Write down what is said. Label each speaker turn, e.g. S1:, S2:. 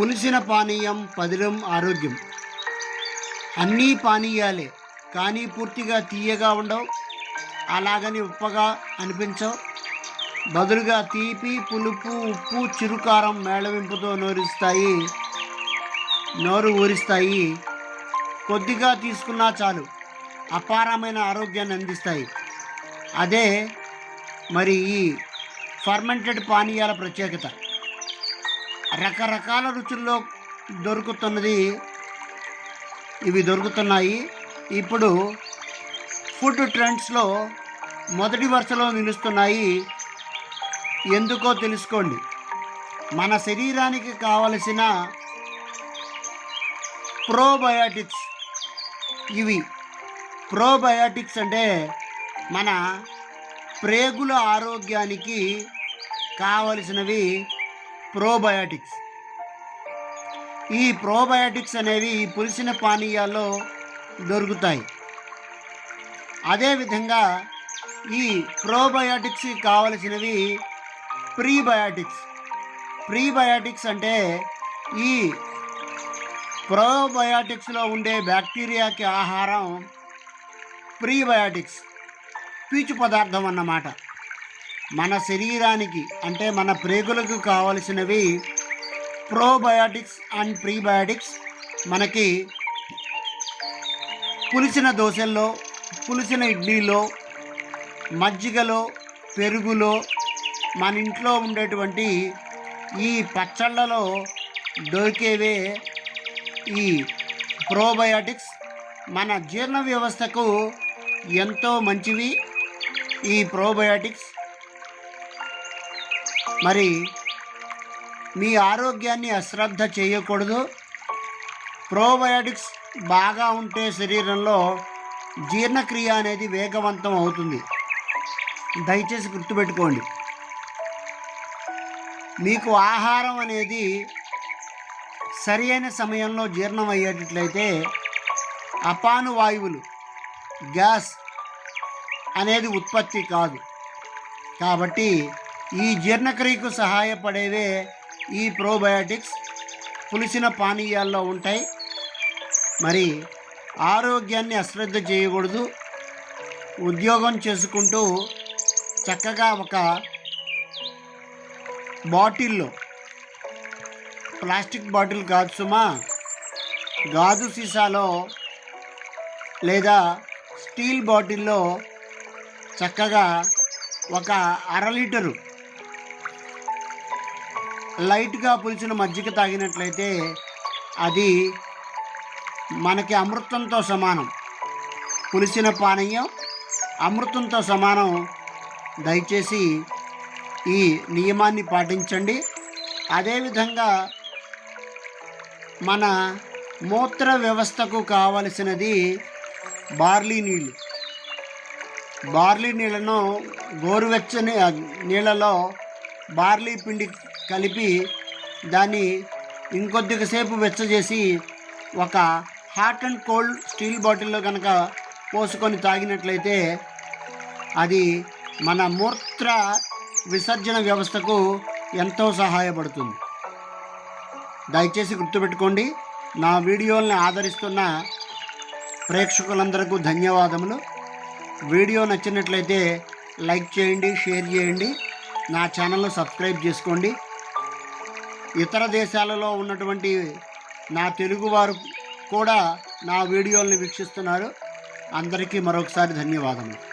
S1: పులిసిన పానీయం పదిలం ఆరోగ్యం. అన్నీ పానీయాలే కానీ పూర్తిగా తీయగా ఉండవు. అలాగని ఉప్పగా అనిపించవు. బదులుగా తీపి పులుపు ఉప్పు చిరుకారం మేళవింపుతో నోరిస్తాయి నోరు ఊరిస్తాయి. కొద్దిగా తీసుకున్నా చాలు అపారమైన ఆరోగ్యాన్ని అందిస్తాయి. అదే మరి ఈ ఫర్మెంటెడ్ పానీయాల ప్రత్యేకత. రకరకాల రుచుల్లో దొరుకుతున్నది. ఇవి దొరుకుతున్నాయి. ఇప్పుడు ఫుడ్ ట్రెండ్స్లో మొదటి వరుసలో నిలుస్తున్నాయి. ఎందుకో తెలుసుకోండి. మన శరీరానికి కావలసిన ప్రోబయాటిక్స్ ఇవి. ప్రోబయాటిక్స్ అంటే మన ప్రేగుల ఆరోగ్యానికి కావలసినవి ప్రోబయాటిక్స్. ఈ ప్రోబయాటిక్స్ అనేవి పులిసిన పానీయాల్లో దొరుకుతాయి. అదేవిధంగా ఈ ప్రోబయాటిక్స్ కావలసినవి ప్రీబయాటిక్స్. ప్రీబయాటిక్స్ అంటే ఈ ప్రోబయాటిక్స్లో ఉండే బ్యాక్టీరియాకి ఆహారం ప్రీబయాటిక్స్ పీచు పదార్థం అన్నమాట. మన శరీరానికి అంటే మన ప్రేగులకు కావలసినవి ప్రోబయాటిక్స్ అండ్ ప్రీబయాటిక్స్ మనకి పులిసిన దోశల్లో పులిసిన ఇడ్లీలో మజ్జిగలో పెరుగులో మన ఇంట్లో ఉండేటువంటి ఈ పచ్చళ్ళలో దొరికేవే ఈ ప్రోబయాటిక్స్ మన జీర్ణ వ్యవస్థకు ఎంతో మంచివి ఈ ప్రోబయాటిక్స్ మరి మీ ఆరోగ్యాన్ని అశ్రద్ధ చేయకూడదు. ప్రోబయాటిక్స్ బాగా ఉంటే శరీరంలో జీర్ణక్రియ అనేది వేగవంతం అవుతుంది. దయచేసి గుర్తుపెట్టుకోండి. మీకు ఆహారం అనేది సరి అయిన సమయంలో జీర్ణం అయ్యేటట్లయితే అపాను వాయువులు గ్యాస్ అనేది ఉత్పత్తి కాదు. కాబట్టి ఈ జీర్ణక్రియకు సహాయపడేవే ఈ ప్రోబయాటిక్స్. పులిసిన పానీయాల్లో ఉంటాయి. మరి ఆరోగ్యాన్ని అశ్రద్ధ చేయకూడదు. ఉద్యోగం చేసుకుంటూ చక్కగా ఒక బాటిల్లో ప్లాస్టిక్ బాటిల్ కాదు సుమా గాజు సీసాలో లేదా స్టీల్ బాటిల్లో చక్కగా ఒక అర లీటరు లైట్గా పులిచిన మజ్జిగ తాగినట్లయితే అది మనకి అమృతంతో సమానం. పులిసిన పానీయం అమృతంతో సమానం. దయచేసి ఈ నియమాన్ని పాటించండి. అదేవిధంగా మన మూత్ర వ్యవస్థకు కావలసినది బార్లీ నీళ్ళు. బార్లీ నీళ్ళను గోరువెచ్చని నీళ్ళలో బార్లీ పిండి కలిపి దాన్ని ఇంకొద్దిగా సేపు వెచ్చజేసి ఒక హాట్ అండ్ కోల్డ్ స్టీల్ బాటిల్లో కనుక పోసుకొని తాగినట్లయితే అది మన మూత్ర విసర్జన వ్యవస్థకు ఎంతో సహాయపడుతుంది. దయచేసి గుర్తుపెట్టుకోండి నా వీడియోలను ఆదరిస్తున్న ప్రేక్షకులందరికీ ధన్యవాదములు. వీడియో నచ్చినట్లయితే లైక్ చేయండి షేర్ చేయండి. నా ఛానల్ను సబ్స్క్రైబ్ చేసుకోండి. ఇతర దేశాలలో ఉన్నటువంటి నా తెలుగువారు కూడా నా వీడియోల్ని వీక్షిస్తున్నారు. అందరికీ మరొకసారి ధన్యవాదములు.